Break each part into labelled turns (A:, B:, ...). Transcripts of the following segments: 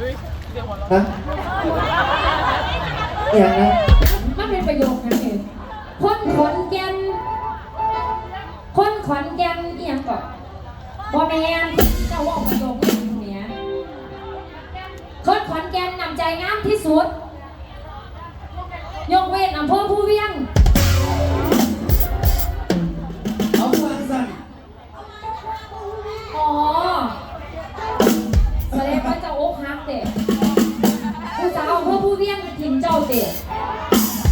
A: ฮะอย่างนะ
B: มันเป็นประโยคนั้นเองคนขอนแก่นคนขอนแก่นเอียงก่อนบอแมนเจ้าว่าประโยคนี้ตรงเนี้ยคนขอนแก่นนำใจงามที่สุด ยกเว้นอำเภอผู้เวียง ทีม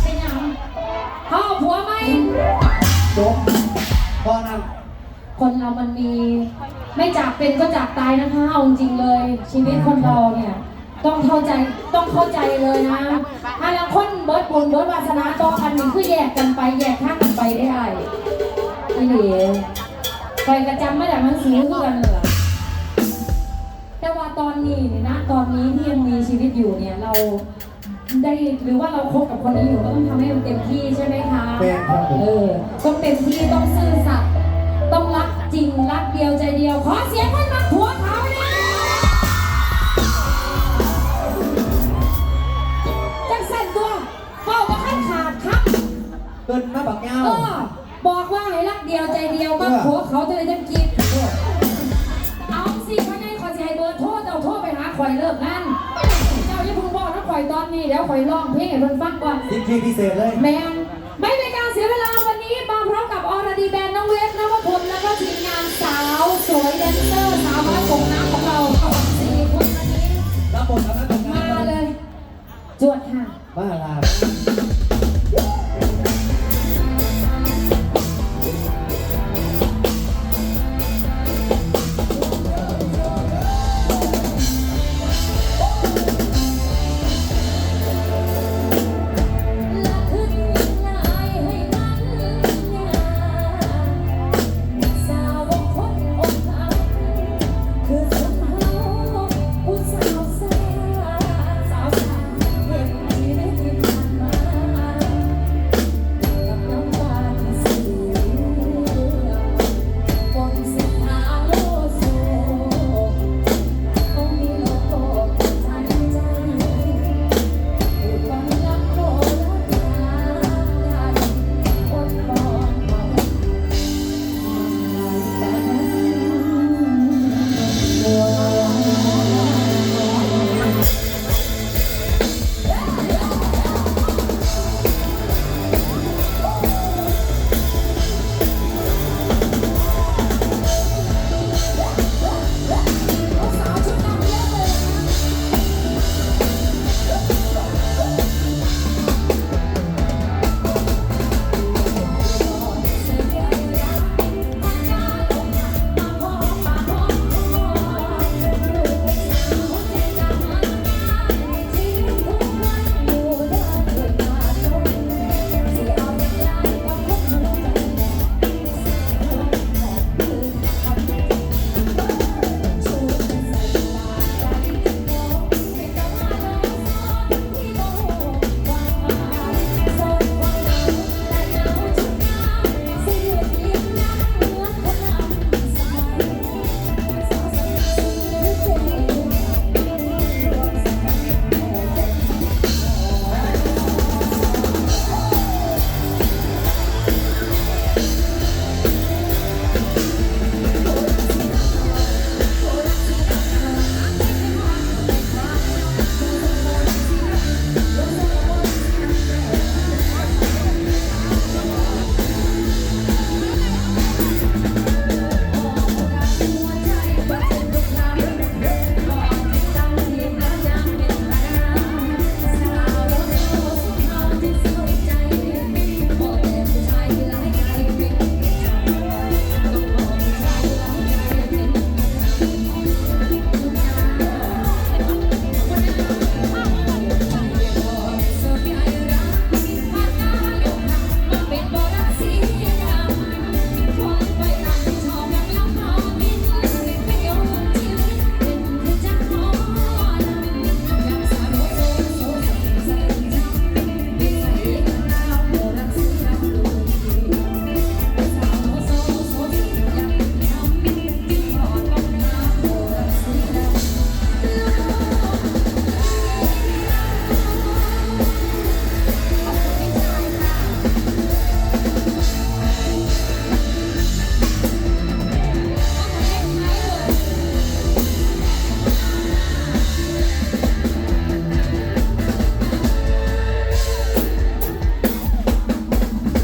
B: เป็นหยังเขาเอผัวไหม
A: จบพอนั่น
B: คนเรามันมีไม่จากเป็นก็จากตายนะคะเอาจริงๆเลย ชีวิตคนเราเนี่ยต้องเข้าใจต้องเข้าใจเลยนะถ้าเราคนเบิร์ดบุญเบิร์ดวาสนาต่อกันนี่คือแยกกันไปแยกทางกันไปได้ไอ้เหลีคอยกระจำไม่ได้มันซื้อเพื่อนเลยแต่ว่าตอนนี้เนี่ยนะตอนนี้ที่ยังมีชีวิตอยู่เนี่ยเรา ได้หรือว่าเราคบกับคนนี้อยู่ก็ต้องทำให้มันเต็มที่ใช่ไหมคะ
A: เป็นครับผม
B: เออต้องเต็มที่ต้องซื่อสัตย์ต้องรักจริงรักเดียวใจเดียว ขอเสียงให้มาผัวเขาเนี่ยจังสั่นตัวเป้าก็ขั้นขาดครับ
A: เกินมาบักเงา
B: เออบอกว่าให้รักเดียวใจเดียวมาผัวเขาจะได้จังกินเอาสิพ่อใหญ่ขอสิให้เบอร์โทรเจ้าโทรไปหาข่อยเลิกงานเจ้า อย่าเพิ่งบอกนะข่อยตอนนี้เดี๋ยวข่อยร้องเพลงให้เพิ่นฟังก่อน
A: สิทธิพิเศษเลย
B: แมนไม่เป็นการเสียเวลาวันนี้มาพร้อมกับอรดีแบนน้องเวฟนวพลแล้วก็ทีมงานสาวสวยแดนเซอร์สาวน้อยของน้ำของเราสี่คนวันนี้
A: รับบทแล้วนะตรง
B: มา
A: นั้น
B: เลย จวดค่ะ
A: บ้าลา